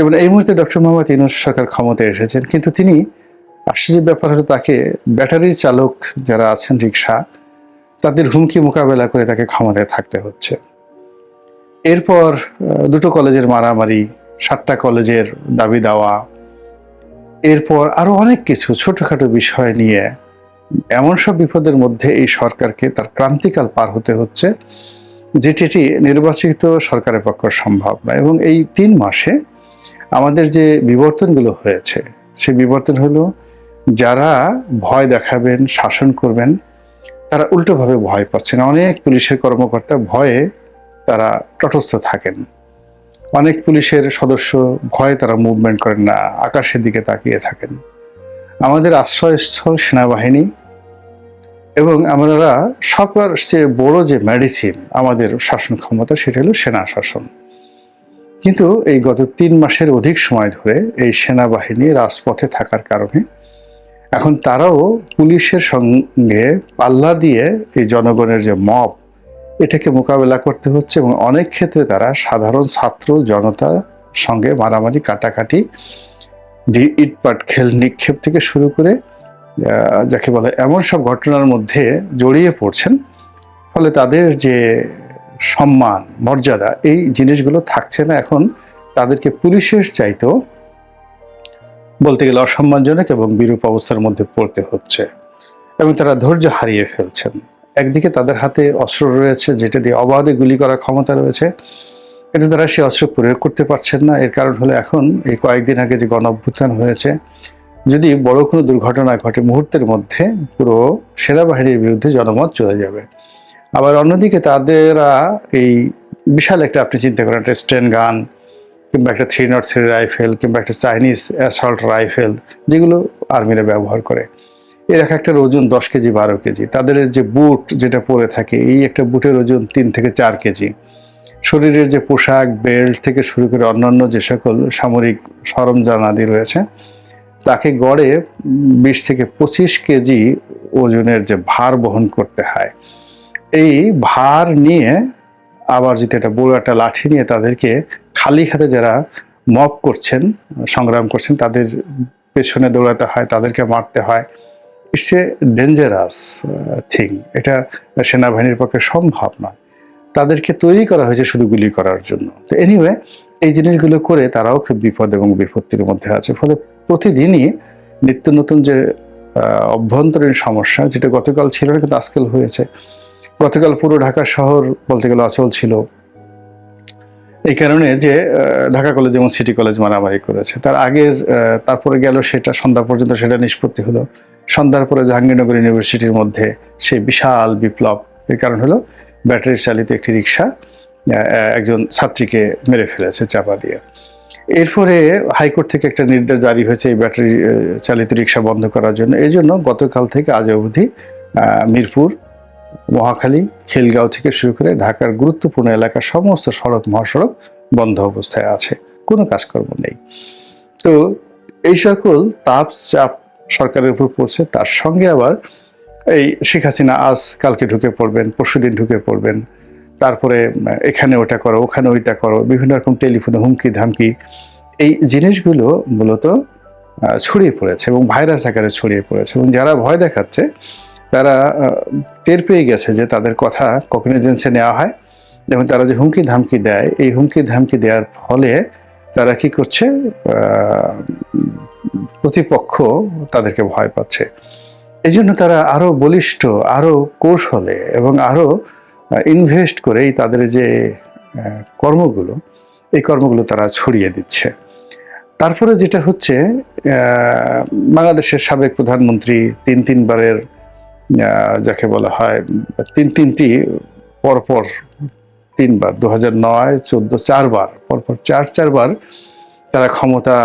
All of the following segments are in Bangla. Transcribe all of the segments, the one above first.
যেমন এই মুহূর্তে ডক্টর মোহাম্মদ ইউনুস সরকার ক্ষমতায় এসেছেন, কিন্তু তিনি আশ্চর্যের ব্যাপার হলো তাকে ব্যাটারি চালক যারা আছেন রিক্সা তাদের হুমকি মোকাবেলা করে তাকে ক্ষমতায় থাকতে হচ্ছে। এরপর দুটো কলেজের মারামারি, সাতটা কলেজের দাবি দেওয়া, এরপর আরও অনেক কিছু ছোটখাটো বিষয় নিয়ে এমন সব বিপদের মধ্যে এই সরকারকে তার ক্রান্তিকাল পার হতে হচ্ছে, যেটি নির্বাচিত সরকারের পক্ষ সম্ভব নয়। এবং এই তিন মাসে আমাদের যে বিবর্তনগুলো হয়েছে, সেই বিবর্তন হলো যারা ভয় দেখাবেন, শাসন করবেন, তারা উল্টোভাবে ভয় পাচ্ছেন। অনেক পুলিশের কর্মকর্তা ভয়ে তারা তটস্থ থাকেন। অনেক পুলিশের সদস্য ভয়ে তারা মুভমেন্ট করেন না, আকাশের দিকে তাকিয়ে থাকেন। আমাদের আশ্রয়স্থল সেনাবাহিনী এবং আমরা সবচেয়ে বড় যে মেডিসিন আমাদের শাসন ক্ষমতা, সেটা হলো সেনা শাসন। কিন্তু এই গত তিন মাসের অধিক সময় ধরে এই সেনাবাহিনী রাজপথে থাকার কারণে এখন তারাও পুলিশের সঙ্গে পাল্লা দিয়ে এই জনগণের যে মব, এটাকে মোকাবেলা করতে হচ্ছে এবং অনেক ক্ষেত্রে তারা সাধারণ ছাত্র জনতার সঙ্গে মারামারি, কাটাকাটি ডি- ইটপাট খেল নিক্ষেপ থেকে শুরু করে যাকে বলে এমন সব ঘটনার মধ্যে জড়িয়ে পড়ছেন। ফলে তাদের যে সম্মান, মর্যাদা এই জিনিসগুলো থাকছে না এখন। তাদেরকে পুলিশের চাইতেও বলতে গেলে অসম্মানজনক এবং বিরূপ অবস্থার মধ্যে পড়তে হচ্ছে এবং তারা ধৈর্য হারিয়ে ফেলছেন। একদিকে তাদের হাতে অস্ত্র রয়েছে যেটা দিয়ে অবাধে গুলি করার ক্ষমতা রয়েছে কিন্তু তারা সেই অস্ত্র প্রয়োগ করতে পারছেন না। এর কারণ হলো এখন এই কয়েকদিন আগে যে গণ অভ্যুত্থান হয়েছে, যদি বড় কোনো দুর্ঘটনা ঘটে মুহূর্তের মধ্যে পুরো সেনাবাহিনীর বিরুদ্ধে জনমত চলে যাবে। আবার অন্যদিকে তাদেরা এই বিশাল একটা আপনি চিন্তা করেন, একটা স্টেন গান কিংবা একটা থ্রি নট থ্রি রাইফেল কিংবা একটা চাইনিজ অ্যাসল্ট রাইফেল যেগুলো আর্মিরা ব্যবহার করে। এর এক একটার ওজন দশ কেজি, বারো কেজি। তাদের যে বুট যেটা পরে থাকে, এই একটা বুটের ওজন তিন থেকে চার কেজি। শরীরের যে পোশাক, বেল্ট থেকে শুরু করে অন্যান্য যে সকল সামরিক সরঞ্জাম আদি রয়েছে, তাকে গড়ে বিশ থেকে পঁচিশ কেজি ওজনের যে ভার বহন করতে হয়। এই ভার নিয়ে আবার যদি একটা বড় একটা লাঠি নিয়ে তাদেরকে খালি হাতে যারা মপ করছেন, সংগ্রাম করছেন, তাদের পেছনে দৌড়াতে হয়, তাদেরকে মারতে হয়। ইটস এ ডেঞ্জারাস থিং এটা সেনাবাহিনীর পক্ষে সম্ভব নয়। তাদেরকে তৈরি করা হয়েছে শুধু গুলি করার জন্য। তো এনিওয়ে এই জিনিসগুলো করে তারাও খুব বিপদ এবং বিপত্তির মধ্যে আছে। ফলে প্রতিদিনই নিত্য নতুন যে অভ্যন্তরীণ সমস্যা, যেটা গতকাল ছিল না, কিন্তু আজকাল হয়েছে গতকাল পুরো ঢাকা শহর বলতে গেলে অচল ছিল। এই কারণে যে ঢাকা কলেজ যেমন সিটি কলেজ মারামারি করেছে। তার আগের তারপরে গেল সেটা, সন্ধ্যা পর্যন্ত সেটা নিষ্পত্তি হলো। সন্ধ্যার পরে জাহাঙ্গীরনগর ইউনিভার্সিটির মধ্যে সেই বিশাল বিপ্লব। এর কারণ হলো ব্যাটারি চালিত একটি রিক্সা একজন ছাত্রীকে মেরে ফেলেছে চাপা দিয়ে। এরপরে হাইকোর্ট থেকে একটা নির্দেশ জারি হয়েছে এই ব্যাটারি চালিত রিক্সা বন্ধ করার জন্য। এই জন্য গতকাল থেকে আজ অবধি মিরপুর মহাখালী, খিলগাঁও থেকে শুরু করে ঢাকার গুরুত্বপূর্ণ এলাকার সমস্ত সড়ক, মহাসড়ক বন্ধ অবস্থায় আছে। কোনো কাজকর্ম নেই। তো এই সকল তাপ, চাপ সরকারের উপর পড়ছে। তার সঙ্গে আবার এই শেখ হাসিনা আজ কালকে ঢুকে পড়বেন পরশুদিন ঢুকে পড়বেন। তারপরে এখানে ওটা করো, ওখানে ওইটা করো, বিভিন্ন রকম টেলিফোনে হুমকি, ধামকি। এই জিনিসগুলো মূলত ছড়িয়ে পড়েছে এবং ভাইরাস আকারে ছড়িয়ে পড়েছে এবং যারা ভয় দেখাচ্ছে তারা টের পেয়ে গেছে যে তাদের কথা কগনিজেন্সে নেওয়া হয় এবং তারা যে হুমকি ধামকি দেয়, এই হুমকি ধামকি দেওয়ার ফলে তারা কি করছে প্রতিপক্ষ তাদেরকে ভয় পাচ্ছে। এই জন্য তারা আরও বলিষ্ঠ আরও কৌশলে এবং আরও ইনভেস্ট করেই তাদের যে কর্মগুলো, এই কর্মগুলো তারা ছড়িয়ে দিচ্ছে। তারপরে যেটা হচ্ছে বাংলাদেশের সাবেক প্রধানমন্ত্রী তিন তিনবারের যাকে বলা হয়, তিন, তিনটি, পরপর তিনবার দু হাজার নয়, চোদ্দ, চারবার, পরপর চার, চারবার তারা ক্ষমতা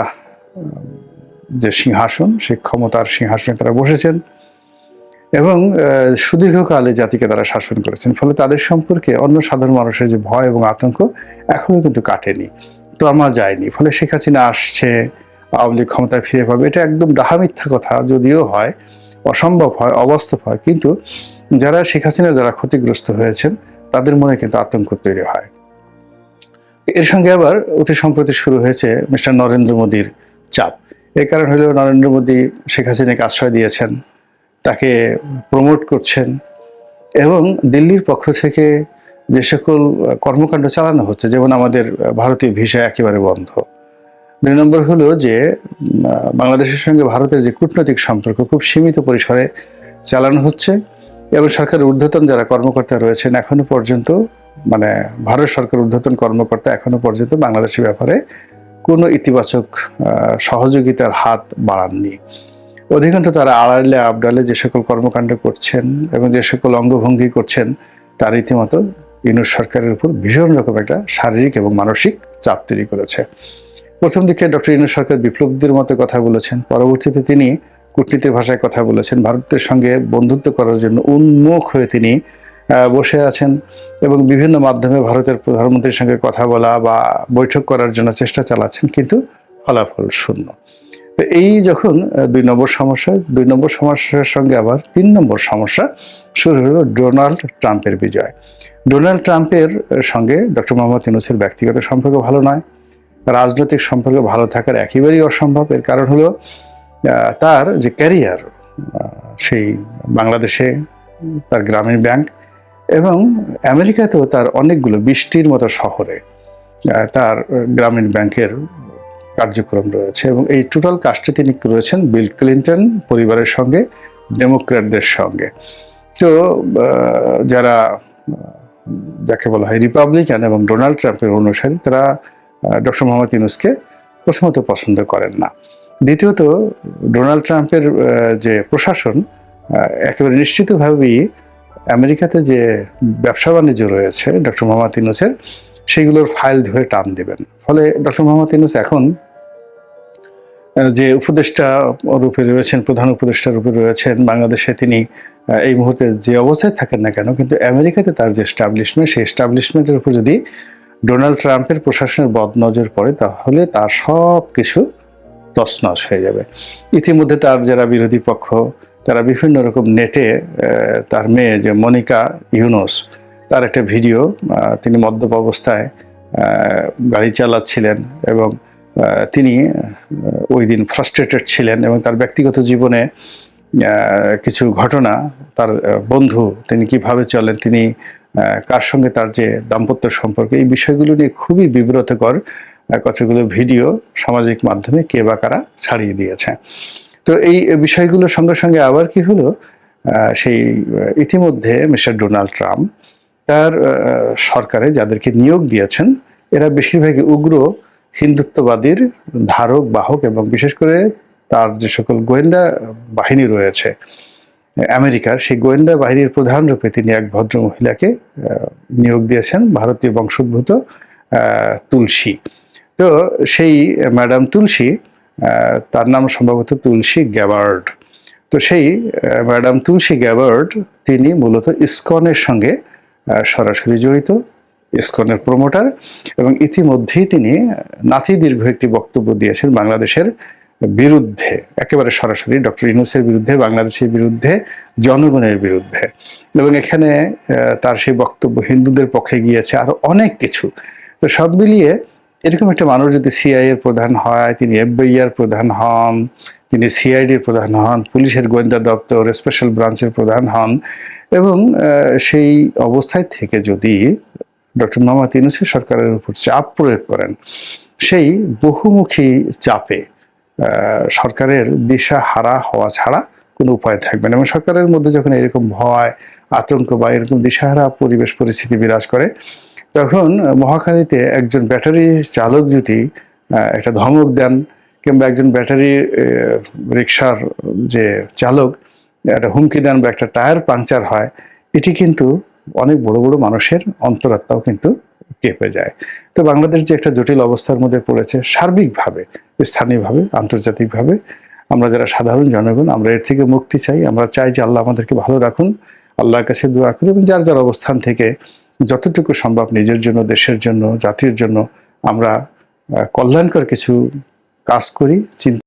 যে সিংহাসন, সেই ক্ষমতার সিংহাসনে তারা বসেছেন এবং সুদীর্ঘকালে জাতিকে তারা শাসন করেছেন। ফলে তাদের সম্পর্কে অন্য সাধারণ মানুষের যে ভয় এবং আতঙ্ক এখনও কিন্তু কাটেনি আমার যায়নি ফলে শেখ হাসিনা আসছে, আওয়ামী লীগ ক্ষমতায় ফিরে পাবে, এটা একদম ডাহা মিথ্যা কথা, যদিও হয়। অসম্ভব হয়, অবাস্তব হয়। কিন্তু যারা শেখ হাসিনা যারা ক্ষতিগ্রস্ত হয়েছেন, তাদের মনে কিন্তু আতঙ্ক তৈরি হয়। এর সঙ্গে আবার অতি সম্প্রতি শুরু হয়েছে মিস্টার নরেন্দ্র মোদীর চাপ। এই কারণ হলো নরেন্দ্র মোদী শেখ হাসিনাকে আশ্রয় দিয়েছেন, তাকে প্রমোট করছেন এবং দিল্লির পক্ষ থেকে যে সকল কর্মকাণ্ড চালানো হচ্ছে, যেমন আমাদের ভারতীয় ভিসা একেবারে বন্ধ। দুই নম্বর হলো যে বাংলাদেশের সঙ্গে ভারতের যে কূটনৈতিক সম্পর্ক খুব সীমিত পরিসরে চালানো হচ্ছে এবং সরকারের ঊর্ধ্বতন যারা কর্মকর্তা রয়েছেন এখনও পর্যন্ত মানে ভারত সরকার ঊর্ধ্বতন কর্মকর্তা এখনও পর্যন্ত বাংলাদেশের ব্যাপারে কোনো ইতিবাচক সহযোগিতার হাত বাড়াননি। অধিকাংশ তারা আড়ালে, আবডালে যে সকল কর্মকাণ্ড করছেন এবং যে সকল অঙ্গভঙ্গি করছেন তার রীতিমতো ইউনুস সরকারের উপর ভীষণ রকম একটা শারীরিক এবং মানসিক চাপ তৈরি করেছে। প্রথম দিকে ডক্টর ইউনুস সরকার বিপ্লবীদের মতো কথা বলেছেন। পরবর্তীতে তিনি কূটনীতির ভাষায় কথা বলেছেন। ভারতের সঙ্গে বন্ধুত্ব করার জন্য উন্মুখ হয়ে তিনি বসে আছেন এবং বিভিন্ন মাধ্যমে ভারতের প্রধানমন্ত্রীর সঙ্গে কথা বলা বা বৈঠক করার জন্য চেষ্টা চালাচ্ছেন, কিন্তু ফলাফল শূন্য। তো এই যখন দুই নম্বর সমস্যা, দুই নম্বর সমস্যার সঙ্গে আবার তিন নম্বর সমস্যা শুরু হলো ডোনাল্ড ট্রাম্পের বিজয়। ডোনাল্ড ট্রাম্পের সঙ্গে ডক্টর মোহাম্মদ ইউনুসের ব্যক্তিগত সম্পর্ক ভালো নয়। রাজনৈতিক সম্পর্ক ভালো থাকার একেবারেই অসম্ভব। এর কারণ হলো তার যে ক্যারিয়ার সেই বাংলাদেশে তার গ্রামীণ ব্যাংক এবং আমেরিকাতেও তার অনেকগুলো বৃষ্টির মতো শহরে তার গ্রামীণ ব্যাংকের কার্যক্রম রয়েছে এবং এই টোটাল কাজটি তিনি রয়েছেন বিল ক্লিন্টন পরিবারের সঙ্গে, ডেমোক্র্যাটদের সঙ্গে। তো যারা যাকে বলা হয় রিপাবলিকান এবং ডোনাল্ড ট্রাম্পের অনুসারী, তারা ডক্টর মোহাম্মদ ইউনুসকে প্রথমত পছন্দ করেন না। দ্বিতীয়ত, ডোনাল্ড ট্রাম্পের যে প্রশাসন একেবারে নিশ্চিতভাবেই আমেরিকাতে যে ব্যবসা বাণিজ্য রয়েছে ডক্টর মোহাম্মদ ইউনুসের, সেগুলোর ফাইল ধরে টান দেবেন। ফলে ডক্টর মোহাম্মদ ইউনুস এখন যে উপদেষ্টা রূপে রয়েছেন, প্রধান উপদেষ্টা রূপে রয়েছেন, বাংলাদেশে তিনি এই মুহূর্তে যে অবস্থায় থাকেন না কেন, কিন্তু আমেরিকাতে তার যে এস্টাবলিশমেন্ট সেই এস্টাবলিশমেন্টের উপর যদি ডোনাল্ড ট্রাম্পের প্রশাসনের বদনজর পড়ে, তাহলে তার সব কিছু তছনছ হয়ে যাবে। ইতিমধ্যে তার যারা বিরোধী পক্ষ, তারা বিভিন্ন রকম নেটে তার মেয়ে যে মনিকা ইউনোস, তার একটা ভিডিও তিনি মদ্যপ অবস্থায় গাড়ি চালাচ্ছিলেন এবং তিনি ওই দিন ফ্রাস্ট্রেটেড ছিলেন এবং তার ব্যক্তিগত জীবনে কিছু ঘটনা, তার বন্ধু তিনি কীভাবে চলেন, তিনি কার সঙ্গে তার যে দাম্পত্য সম্পর্ক, এই বিষয়গুলো নিয়ে খুবই বিব্রতকর কতগুলো ভিডিও সামাজিক মাধ্যমে কে বা কারা ছাড়িয়ে দিয়েছে। তো এই বিষয়গুলোর সঙ্গে সঙ্গে আবার কি হলো? সেই ইতিমধ্যে মিস্টার ডোনাল্ড ট্রাম্প তার সরকারে যাদেরকে নিয়োগ দিয়েছেন, এরা বেশিরভাগই উগ্র, হিন্দুত্ববাদীর ধারক, বাহক এবং বিশেষ করে তার যে সকল গোয়েন্দা বাহিনী রয়েছে আমেরিকার সেই গোয়েন্দা বাহিনীর প্রধান রূপে তিনি এক ভদ্র মহিলাকে নিয়োগ দিয়েছেন, ভারতীয় বংশোদ্ভূত তুলসী। তো সেই ম্যাডাম তুলসী তার নাম সম্ভবত তুলসী গ্যাবার্ড। তো সেই ম্যাডাম তুলসী গ্যাবার্ড তিনি মূলত ইসকনের সঙ্গে সরাসরি জড়িত, ইসকনের প্রমোটার এবং ইতিমধ্যেই তিনি নাতি দীর্ঘ একটি বক্তব্য দিয়েছেন বাংলাদেশের বিরুদ্ধে, একেবারে সরাসরি ডক্টর ইউনুসের বিরুদ্ধে, বাংলাদেশের বিরুদ্ধে, জনগণের বিরুদ্ধে। এবং এখানে তার সেই বক্তব্য হিন্দুদের পক্ষে গিয়েছে আরও অনেক কিছু। তো সব মিলিয়ে এরকম একটা মানুষ যদি সিআই এর প্রধান হয়, তিনি এফবিআই প্রধান হন, তিনি সিআইডির প্রধান হন, পুলিশের গোয়েন্দা দপ্তর স্পেশাল ব্রাঞ্চের প্রধান হন, এবং সেই অবস্থায় থেকে যদি ডক্টর মোহাম্মদ ইউনুসের সরকারের উপর চাপ প্রয়োগ করেন, সেই বহুমুখী চাপে সরকারের দিশা হারা হওয়া ছাড়া কোনো উপায় থাকবে না। এবং সরকারের মধ্যে যখন এরকম ভয়, আতঙ্ক বা এরকম দিশাহারা পরিবেশ, পরিস্থিতি বিরাজ করে, তখন মহাখালীতে একজন ব্যাটারি চালক যদি একটা ধমক দেন, কিংবা একজন ব্যাটারি রিক্সার যে চালক, একটা হুমকি দেন বা একটা টায়ার পাংচার হয়, এটি কিন্তু অনেক বড় বড় মানুষের অন্তরাত্মাও কিন্তু কেঁপে যায়। তো বাংলাদেশ যে একটা জটিল অবস্থার মধ্যে পড়েছে, সার্বিকভাবে, স্থানীয়ভাবে, আন্তর্জাতিকভাবে, আমরা যারা সাধারণ জনগণ, আমরা এর থেকে মুক্তি চাই। আমরা চাই যে আল্লাহ আমাদেরকে ভালো রাখুন, আল্লাহর কাছে দোয়া করি এবং যার যার অবস্থান থেকে যতটুকু সম্ভব নিজের জন্য, দেশের জন্য, জাতির জন্য আমরা কল্যাণকর কিছু কাজ করি, চিন্তা